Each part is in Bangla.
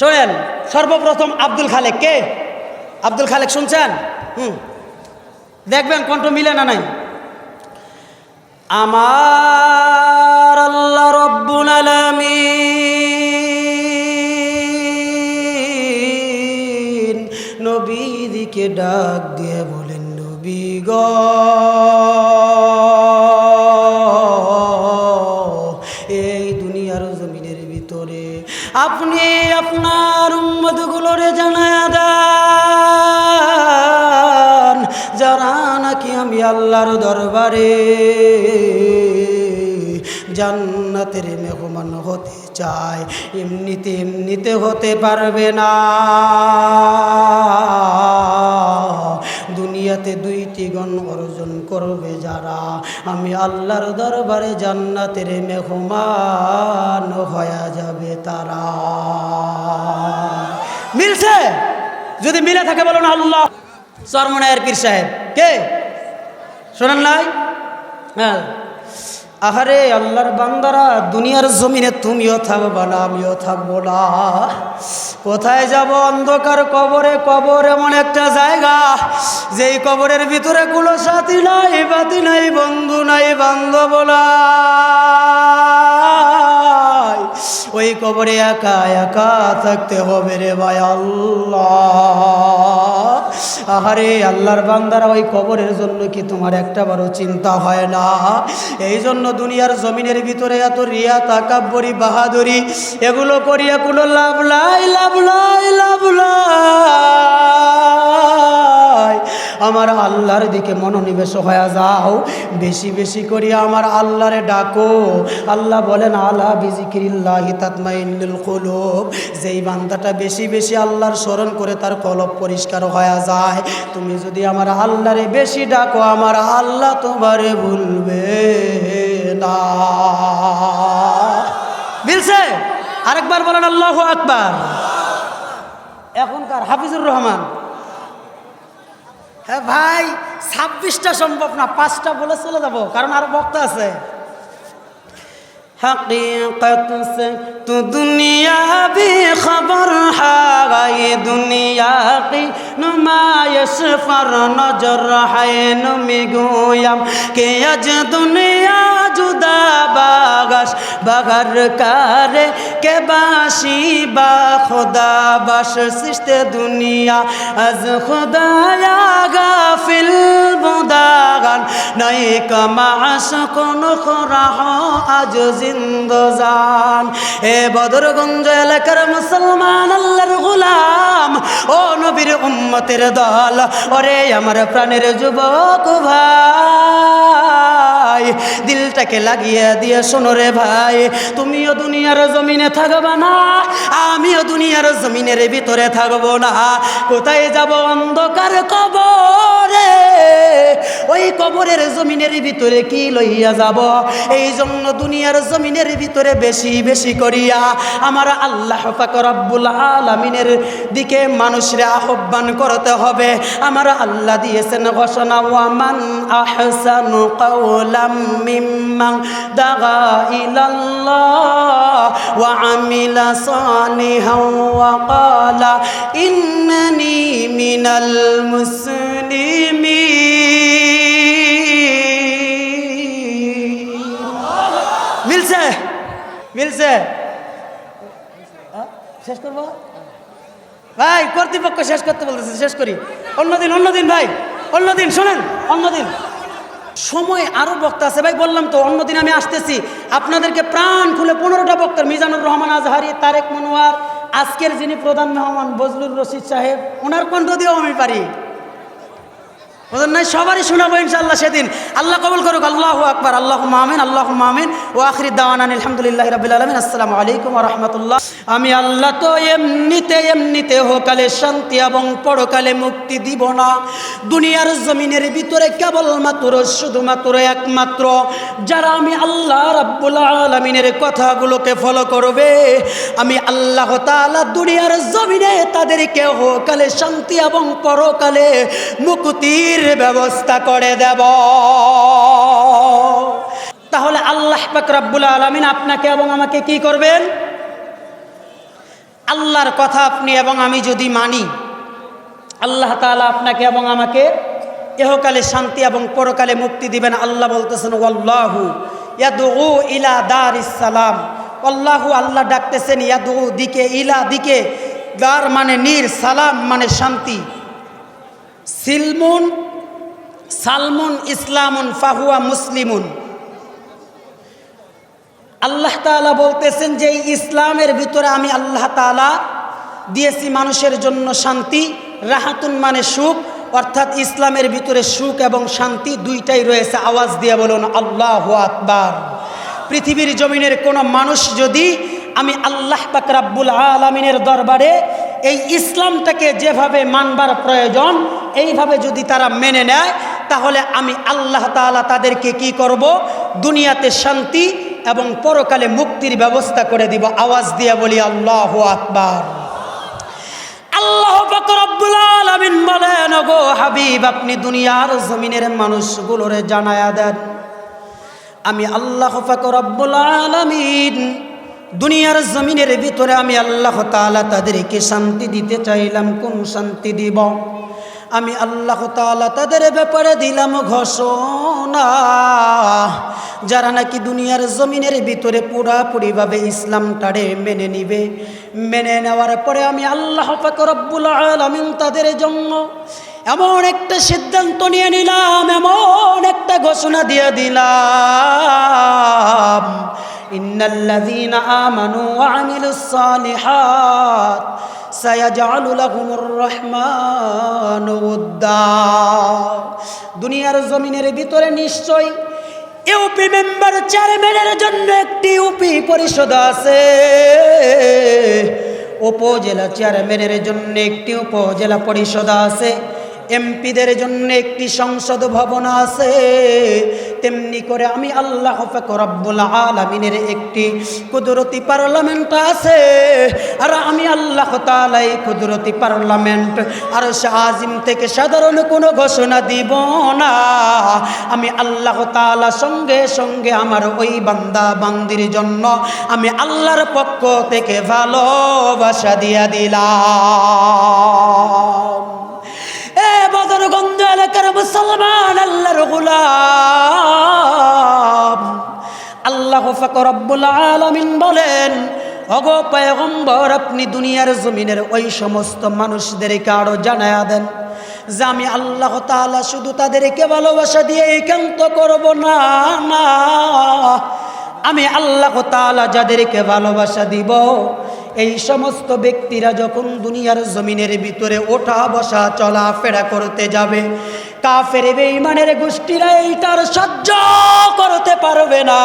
শোনেন, সর্বপ্রথম আব্দুল খালেক কে? আব্দুল খালেক শুনছেন? হুম। দেখবেন কণ্ঠ মিলে না নাই? আমার আল্লাহ রব্বুল আলামিন নবীদিকে ডাক দিয়ে বলেন, নবী গ। উম্মতগুলোরে জানায় দেন যারা নাকি আমি আল্লাহর দরবারে জান্নাতের মেহমান হতে চায় এমনিতে এমনিতে হতে পারবে না। দুনিয়াতে দুইটি গণ অর্জন করবে যারা। আমি আল্লাহর দরবারে জান্নাতের মেহমান হয়ে যাবে তারা। মিলছে? যদি মিলে থাকে বলো না আল্লাহ। চরমনায়ের পীর সাহেব। কে? শোনেন নাই? হ্যাঁ। আহারে আল্লাহর বান্দারা, দুনিয়ার জমিনে তুমিও থাকবা না, আমিও থাকব না। কোথায় যাব অন্ধকার কবরে? কবর এমন একটা জায়গা, যেই কবরের ভিতরে কোনো সাথী নাই, বাতি নাই, বন্ধু নাই, বান্ধব নাই। ওই কবরে একা একা থাকতে হবে রে ভাই আল্লাহ। আহারে, আল্লাহর বান্দারা ওই কবরের জন্য কি তোমার একটা বড় চিন্তা হয় না? এই জন্য দুনিয়ার জমিনের ভিতরে এত রিয়া, তাকাব্বরি, বাহাদুরি, এগুলো করিয়া কোনো লাভ লাই লাভ লাই লাভ লাই আমার আল্লাহর দিকে মনোনিবেশ হয়ে যাও। বেশি বেশি করি আমার আল্লাহরে ডাকো। আল্লাহ বলেন, আলা বিজিকিরিল্লাহি তাতমাইনুল কুলুব। যেই বান্দাটা বেশি বেশি আল্লাহর স্মরণ করে তার কলব পরিষ্কার হয়ে যায়। তুমি যদি আমার আল্লাহরে বেশি ডাকো, আমার আল্লাহ তোমারে ভুলবে না। আরেকবার বলেন, আল্লাহু আকবার। এখনকার হাফিজুর রহমান হ্যাঁ ভাই, ছাব্বিশটা সম্ভব না, পাঁচটা বলে চলে যাব, কারণ আরও বক্ত আছে। নজর হায়, নুমি গুয়াম, কে আজ দুনিয়া জুদা বাগাস, বাগার কারে কে বাসি বা খোদা বাস, সৃষ্ট দুনিয়া আজ খোদায়া গাফিল বুদাগান নাই কমাস কোন খরাহ আজ জিন্দান এ বদরগঞ্জ এলাকার মুসলমান আল্লাহর গুলাম, ও নবীর উম্মতের দল, ওরে আমার প্রাণের যুবক ভাই। দিলটাকে লাগিয়ে দিয়ে শোনো রে ভাই, তুমিও দুনিয়ার জমিনে থাকবা না, আমিও দুনিয়ার জমিনের ভিতরে থাকব না। কোথায় যাব অন্ধকার কবরে? ওই কবরের জমিনের ভিতরে কি লইয়া যাব? এই জন্য দুনিয়ার জমিনের ভিতরে বেশি বেশি করিয়া আমার আল্লাহ পাক রব্বুল আলামিনের দিকে মানুষরে আহ্বান করতে হবে। আমার আল্লাহ দিয়েছেন ঘোষণা, ওয়ামান আহসানু কাওলাম দাগা ইলাল্লাহ ওয়া আমিলা সালিহান ওয়া ক্বালা ইন্নানি মিনাল মুসলিমিন মিলছে? মিলছে? শেষ করব? ভাই, কর্তৃপক্ষ শেষ করতে বলতেছে, শেষ করি। অন্যদিন অন্যদিন ভাই, অন্যদিন, শোনেন, অন্যদিন। সময় আরও বক্তা আছে। ভাই, বললাম তো, অন্যদিন আমি আসতেছি। আপনাদেরকে প্রাণ খুলে পনেরোটা বক্তার মিজানুর রহমান আজহারি, তারেক মনোয়ার, আজকের যিনি প্রধান মেহমান, বজলুর রশিদ সাহেব, ওনার কণ্ঠ দিয়েও আমি পারি। ওদের নাই, সবারই শোনাবো ইনশাল্লাহ সেদিন। আল্লাহ কবুল করুক, আল্লাহ আকবার আল্লাহ মামিন আল্লাহ মামিন ও আখরি দাওয়ান আলহামদুলিল্লাহ রবিল আলমিন। আসসালামু আলাইকুম রহমতুল্লাহ। আমি আল্লাহ তো এমনিতে এমনিতে হোকালে শান্তি এবং পরকালে মুক্তি দিব না। দুনিয়ার জমিনের ভিতরে কেবলমাত্র, শুধুমাত্র একমাত্র যারা আমি আল্লাহ রাব্বুল আলমিনের কথাগুলোকে ফলো করবে। আমি আল্লাহ তাআলা দুনিয়ার জমিনে তাদেরকে হোকালে শান্তি এবং পরকালে মুক্তির ব্যবস্থা করে দেব। তাহলে আল্লাহ পাক রাব্বুল আলমিন আপনাকে এবং আমাকে কি করবেন? আল্লাহর কথা আপনি এবং আমি যদি মানি, আল্লাহ তাআলা আপনাকে এবং আমাকে এহকালে শান্তি এবং পরকালে মুক্তি দিবেন। আল্লাহ বলতেছেন, ওয়াল্লাহু ইয়াদু ইলা দার ইসালাম আল্লাহু আল্লাহ ডাকতেছেন ইয়াদু দিকে, ইলা দিকে। দার মানে নীর, সালাম মানে শান্তি। সিলমুন সালমুন ইসলামুন ফাহুয়া মুসলিমুন। আল্লাহ তাআলা বলতেছেন যে ইসলামের ভিতরে আমি আল্লাহ তাআলা দিয়েছি মানুষের জন্য শান্তি, রাহাতুন মানে সুখ, অর্থাৎ ইসলামের ভিতরে সুখ এবং শান্তি দুইটাই রয়েছে। আওয়াজ দিয়ে বলুন, আল্লাহ আকবার। পৃথিবীর জমিনের কোনো মানুষ যদি আমি আল্লাহ পাক রাব্বুল আলমিনের দরবারে এই ইসলামটাকে যেভাবে মানবার প্রয়োজন, এইভাবে যদি তারা মেনে নেয় তাহলে আমি আল্লাহ তাআলা তাদেরকে কি করব? দুনিয়াতে শান্তি এবং পরকালে মুক্তির ব্যবস্থা করে দিব। আওয়াজ দিয়ে বলি, আল্লাহ আকবার। আল্লাহ গো হাবিব, আপনি দুনিয়ার জমিনের জানায়া দেন। আমি আল্লাহ দুনিয়ার জমিনের ভিতরে আমি আল্লাহ তাদেরকে শান্তি দিতে চাইলাম। কোন শান্তি দিব? আমি আল্লাহ তাআলা তাদের ব্যাপারে দিলাম ঘোষণা, যারা নাকি দুনিয়ার জমিনের ভিতরে পুরাপুরিভাবে ইসলামটারে মেনে নিবে। মেনে নেওয়ার পরে আমি আল্লাহ রব্বুল আলামিন তাদের জন্য এমন একটা সিদ্ধান্ত নিয়ে নিলাম, এমন একটা ঘোষণা দিয়ে দিলাম। ইন্নাল্লাযীনা আমানু ওয়া আমিলুস সালিহাত দুনিয়ার জমিনের ভিতরে নিশ্চয় ইউপি মেম্বার চেয়ারম্যানের জন্য একটি ইউপি পরিষদ আছে। উপজেলা চেয়ারম্যানের জন্য একটি উপজেলা পরিষদ আছে। এমপিদের জন্য একটি সংসদ ভবন আছে। তেমনি করে আমি আল্লাহ রব্বুল আলমিনের একটি কুদরতি পার্লামেন্ট আছে। আর আমি আল্লাহ তালাই কুদরতি পার্লামেন্ট আর সে আজিম থেকে সাধারণ কোনো ঘোষণা দিব না। আমি আল্লাহ তালা সঙ্গে সঙ্গে আমার ওই বান্দা বান্দির জন্য আমি আল্লাহর পক্ষ থেকে ভালোবাসা দিয়া দিলাম। এ বদরগঞ্জ এলাকার মুসলমান, আল্লাহর গুলাম। আল্লাহ রব্বুল আলামিন বলেন অগ পয়গম্বর, আপনি দুনিয়ার জমিনের ওই সমস্ত মানুষদেরকে আরও জানায়া দেন। যে আমি আল্লাহ তাআলা শুধু তাদেরকে ভালোবাসা দিয়ে একান্ত করব না না। আমি আল্লাহ তাআলা যাদেরকে ভালোবাসা দিব এই সমস্ত ব্যক্তিরা যখন দুনিয়ার জমিনের ভিতরে ওঠা বসা চলাফেরা করতে যাবে কাফের বেঈমানের গোষ্ঠীরা এইটার সহ্য করতে পারবে না।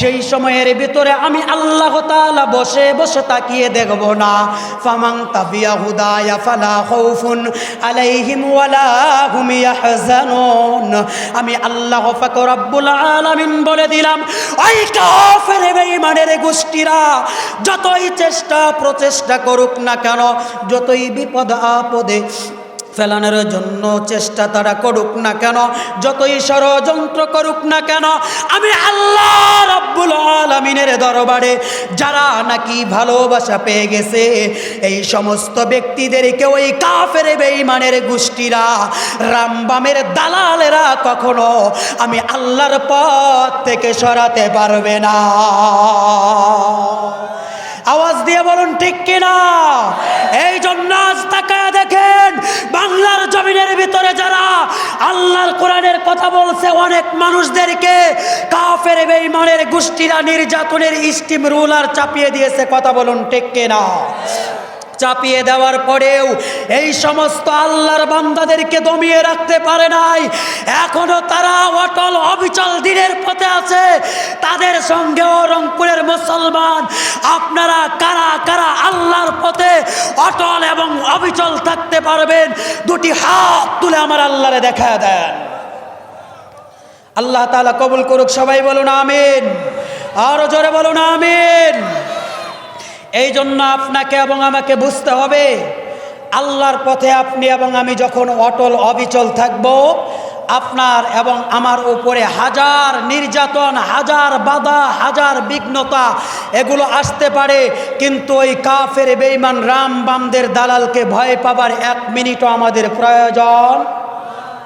সেই সময়ের ভিতরে আমি আল্লাহ তাআলা বসে বসে তাকিয়ে দেখব না। ফামাং তাবিয়া হুদায়া ফালা খাউফুন আলাইহিম ওয়ালা হুম ইয়াহজানুন। আমি আল্লাহ পাক রব্বুল আলামিন বলে দিলাম, ওই কাফের বেঈমানের গোষ্ঠীরা যতই চেষ্টা প্রচেষ্টা করুক না কেন, যতই বিপদ আপদে ফেলানোর জন্য চেষ্টা তারা করুক না কেন, যতই ষড়যন্ত্র করুক না কেন, আমি আল্লাহ রব্বুল আলমিনের দরবারে যারা নাকি ভালোবাসা পেয়ে গেছে, এই সমস্ত ব্যক্তিদেরকে ওই কাফের বেঈমানের গোষ্ঠীরা রামবামের দালালেরা কখনো আমি আল্লাহর পথ থেকে সরাতে পারবে না। আওয়াজ দিয়ে বলুন, ঠিক কিনা? এই জন্য আজ তাকায় দেখেন, বাংলার জমিনের ভিতরে যারা আল্লাহর কোরআনের কথা বলছে, অনেক মানুষদেরকে কাফের বেঈমানের গোষ্ঠীরা নির্যাতনের স্টিম রুলার চাপিয়ে দিয়েছে। কথা বলুন, ঠিক কিনা? চাপিয়ে দেওয়ার পরেও এই সমস্ত আল্লাহর বান্দাদেরকে দমিয়ে রাখতে পারে নাই। এখনও তারা তাদের সঙ্গেও রংপুরের মুসলমান। আপনারা কারা কারা আল্লাহর পথে অটল এবং অবিচল থাকতে পারবেন? দুটি হাত তুলে আমার আল্লাহরে দেখা দেন। আল্লাহ তালা কবুল করুক, সবাই বলুন আমিন। আরও জোরে বলুন আমিন। এই জন্য আপনাকে এবং আমাকে বুঝতে হবে, আল্লাহর পথে আপনি এবং আমি যখন অটল, অবিচল থাকব আপনার এবং আমার উপরে হাজার নির্যাতন, হাজার বাধা, হাজার বিঘ্নতা, এগুলো আসতে পারে, কিন্তু ওই কাফের বেইমান রাম বামদের দালালকে ভয় পাবার এক মিনিটও আমাদের প্রয়োজন?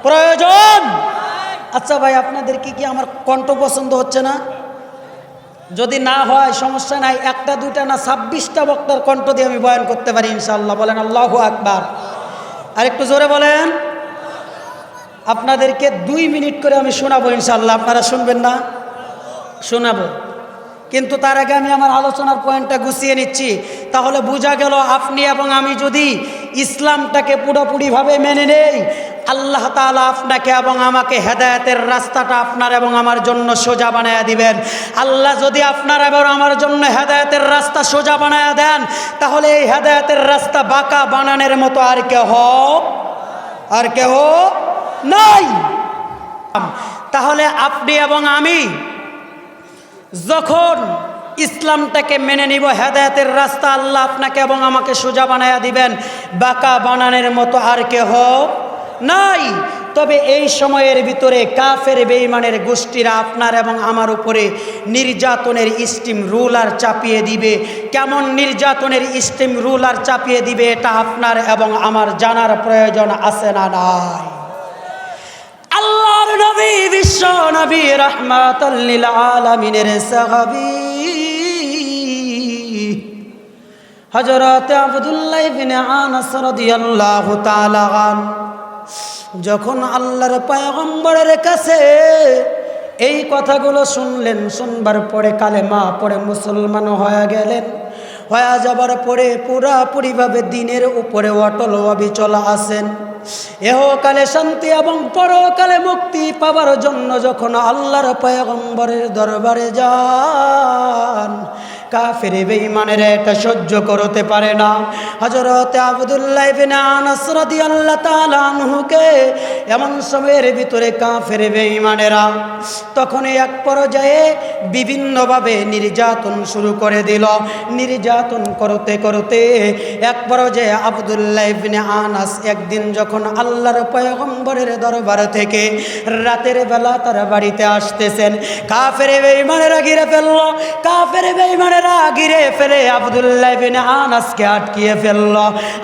প্রয়োজন! আচ্ছা ভাই, আপনাদের কি কি আমার কণ্ঠ পছন্দ হচ্ছে না? যদি না হয়, সমস্যা নাই, একটা দুটা না ছাব্বিশটা বক্তার কণ্ঠ দিয়ে আমি বয়ান করতে পারি ইনশাল্লাহ বলেন আল্লাহ আকবার। আর একটু জোরে বলেন। আপনাদেরকে দুই মিনিট করে আমি শোনাবো ইনশাল্লাহ আপনারা শুনবেন না? শোনাবো। কিন্তু তার আগে আমি আমার আলোচনার পয়েন্টটা গুছিয়ে নিচ্ছি। তাহলে বোঝা গেল আপনি এবং আমি যদি ইসলামটাকে পুরোপুরিভাবে মেনে নেই, আল্লাহ তাআলা আপনাকে এবং আমাকে হেদায়তের রাস্তাটা আপনার এবং আমার জন্য সোজা বানায়া দিবেন। আল্লাহ যদি আপনার এবং আমার জন্য হেদায়েতের রাস্তা সোজা বানায়া দেন, তাহলে এই হেদায়তের রাস্তা বাঁকা বানানোর মতো আর কেহ আর কেহ নাই। তাহলে আপনি এবং আমি যখন ইসলামটাকে মেনে নিব, হেদায়তের রাস্তা আল্লাহ আপনাকে এবং আমাকে সোজা বানায়া দিবেন, বাঁকা বানানের মতো আর কেহ নাই। তবে এই সময়ের ভিতরে কাফের বেইমানের গোষ্ঠীরা আপনার এবং আমার উপরে নির্যাতনের স্টিম রুলার চাপিয়ে দিবে। কেমন নির্যাতনের স্টিম রুলার চাপিয়ে দিবে, এটা আপনার এবং আমার জানার প্রয়োজন আছে না নাই? নবী, বিশ্ব নবী রহমাতাল্লিল আলামিনের সাহাবী। হযরত আব্দুল্লাহ ইবনে আনাস রাদিয়াল্লাহু তাআলা যখন আল্লাহর পয়গম্বরের কাছে এই কথাগুলো শুনলেন, শুনবার পরে কালেমা পড়ে মুসলমান হয়ে গেলেন। হয়ে যাবার পরে পুরাপুরিভাবে দিনের উপরে অটল অবিচল আসেন এহকালে শান্তি এবং পরকালে মুক্তি পাবার জন্য যখন আল্লাহর পয়গম্বরের দরবারে যান কাফের বেঈমানের এটা সহ্য করতে পারে না। হযরত আব্দুল্লাহ ইবনে আনাস রাদিয়াল্লাহু তাআলা আনহুকে এমন সময়ের ভিতরে কাফের বেঈমানেরা তখন এক পর্যায়ে বিভিন্নভাবে নির্যাতন শুরু করে দিল। নির্যাতন করতে করতে এক পর্যায়ে আব্দুল্লাহ ইবনে আনাস একদিন যখন আল্লাহর পয়গম্বরের দরবার থেকে রাতের বেলা তার বাড়িতে আসতেছেন, কাফের বেঈমানেরা ঘিরে ফেলল। কাফের বেঈমানেরা ঘিরে ফেলে আবদুল্লাহ ইবনে আনাসকে আটকিয়ে ফেলল।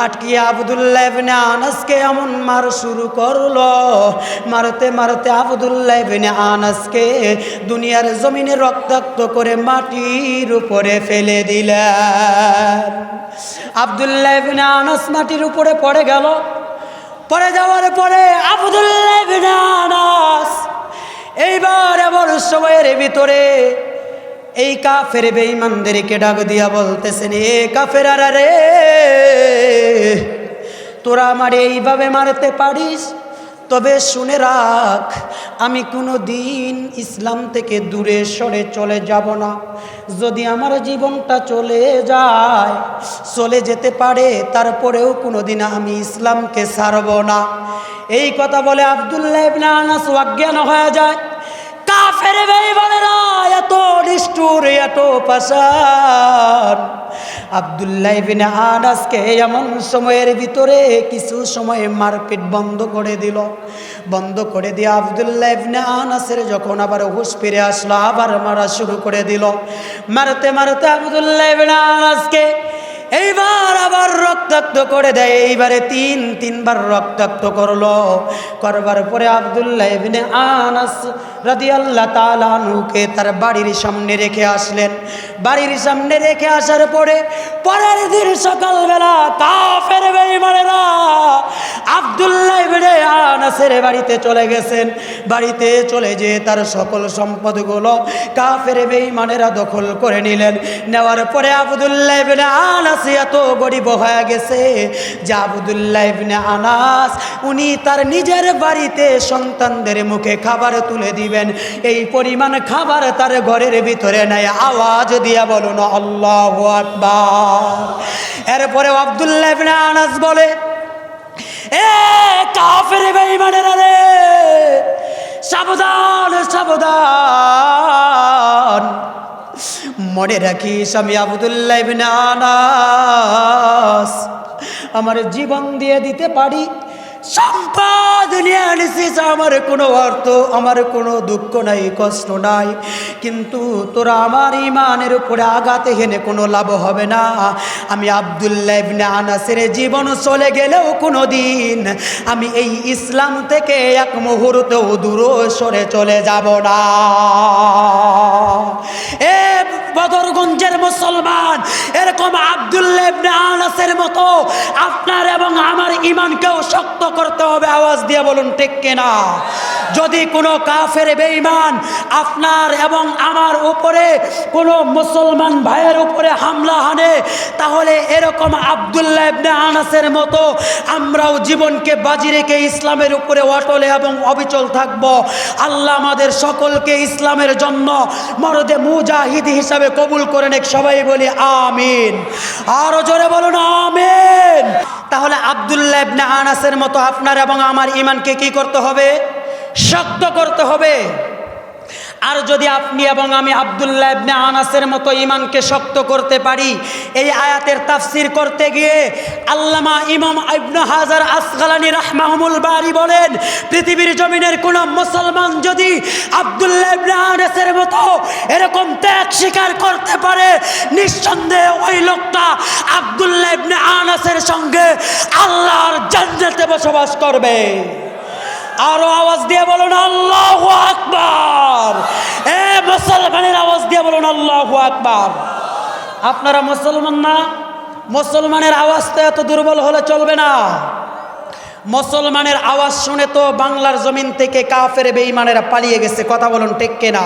আটকিয়ে আব্দুল্লাহ ইবনে আনাসকে এমন মার শুরু করল। মারতে মারতে আব্দুল্লাহ ইবনে আনাসকে দুনিয়ার জমিনে রক্তাক্ত করে মাটির উপরে ফেলে দিলেন আব্দুল্লাহ ইবনে আনাস মাটির উপরে পড়ে গেল। পড়ে যাওয়ার পরে আবদুল্লাহ ইবনে আনাস এইবার এমন সময়ের ভিতরে এই কাফের বেঈমানদেরকে ডাক দিয়া বলতেছেন, এ কাফেরারা রে, তোরা আমার এইভাবে মারতে পারিস? তবে শুনে রাখ, আমি কোনো দিন ইসলাম থেকে দূরে সরে চলে যাব না। যদি আমার জীবনটা চলে যায়, চলে যেতে পারে, তারপরেও কোনো দিন আমি ইসলামকে ছাড়ব না। এই কথা বলে আবদুল্লাহ ইবনে আনাস অজ্ঞান হয়ে যায়। এত নিষ্ঠুর, এত পাশান আবদুল্লাহ বিন আনাসকে এমন সময়ের ভিতরে কিছু সময় মারপিট বন্ধ করে দিল। বন্ধ করে দিয়ে আবদুল্লাহ ইবনে আনাসের যখন আবার হুশ ফিরে আসলো, আবার মারা শুরু করে দিল। মারতে মারতে আবদুল্লাহ ইবনে আনাসকে এইবার আবার রক্তাক্ত করে দেয়। এইবারে তিন, তিনবার রক্তাক্ত করল। করবার পরে আবদুল্লাহ ইবনে আনাস রাদিয়াল্লাহ তালুকে তার বাড়ির সামনে রেখে আসলেন। বাড়ির সামনে রেখে আসার পরে পরের দিন সকালবেলা কাফের বেঈমানেরা আবদুল্লাহ ইবনে আনাসের বাড়িতে চলে গেছেন। বাড়িতে চলে যেয়ে তার সকল সম্পদগুলো কাফের বেঈমানেরা দখল করে নিলেন। নেওয়ার পরে আবদুল্লাহ ইবনে আনাস এত গরিব হয়ে গেছে যে আবদুল্লাহ ইবনে আনাস, উনি তার নিজের বাড়িতে সন্তানদের মুখে খাবার তুলে দিবেন। এই পরিমাণ খাবার তার ঘরের ভিতরে নেয় আওয়াজ দিয়া বলুন, আল্লাহ আকবার। এরপরে আবদুল্লাহ ইবনে আনাস বলে সাবধান সাবধান। মনে রাখিস আমি আবুদুল্লাহ আমার জীবন দিয়ে দিতে পারি সম্পদ নিয়ে আমার কোনো অর্থ, আমার কোনো দুঃখ নাই, কষ্ট নাই। কিন্তু তোরা আমার ইমানের উপরে আঘাতে হেনে কোনো লাভ হবে না। আমি আবদুল্লাহ ইবনে আনাসের জীবন চলে গেলেও কোনো দিন আমি এই ইসলাম থেকে এক মুহূর্তেও দূর সরে চলে যাব না। বদরগঞ্জের মুসলমান, এরকম আনাসের মতো আপনার এবং আমার ইমানকেও শক্ত করতে হবে, আওয়াজ দিয়ে বলুন ঠিক কিনা? যদি কোনো কাফের বেঈমান আপনার এবং আমার উপরে কোনো মুসলমান ভাইয়ের উপরে হামলা হানে, তাহলে এরকম আবদুল্লাহ ইবনে আনাসের মতো আমরাও জীবনকে বাজি রেখে ইসলামের উপরে অটলে এবং অবিচল থাকব। আল্লাহ আমাদের সকলকে ইসলামের জন্য মরদে মুজাহিদ হিসাবে কবুল করে নেক, সবাই বলি আমিন। আরও জোরে বলুন আমিন। তাহলে আবদুল্লাহ ইবনে আনাসের মতো আপনার এবং আমার ইমানকে কি করতে হবে? শক্ত করতে হবে। আর যদি আপনি এবং আমি আবদুল্লাহ ইবনে আনাসের মতো ইমানকে শক্ত করতে পারি, এই আয়াতের তাফসির করতে গিয়ে আল্লামা ইমাম ইবনে হাজার আসগালানি রাহমাহুল বারি বলেন, পৃথিবীর জমিনের কোন মুসলমান যদি আবদুল্লাহ ইবনে আনাসের মতো এরকম ত্যাগ স্বীকার করতে পারে, নিঃসন্দেহে ওই লোকটা আবদুল্লাহ ইবনে আনাসের সঙ্গে আল্লাহর জান্নাতে বসবাস করবে। আরও আওয়াজ দিয়ে বলুন, আল্লাহ আকবার। এ মুসলমানের আওয়াজ দিয়ে বলুন, আল্লাহ আকবার। আপনারা মুসলমান না? মুসলমানের আওয়াজ তো এত দুর্বল হলে চলবে না। মুসলমানের আওয়াজ শুনে তো বাংলার জমিন থেকে কাফের বেঈমানেরা পালিয়ে গেছে। কথা বলুন ঠিক না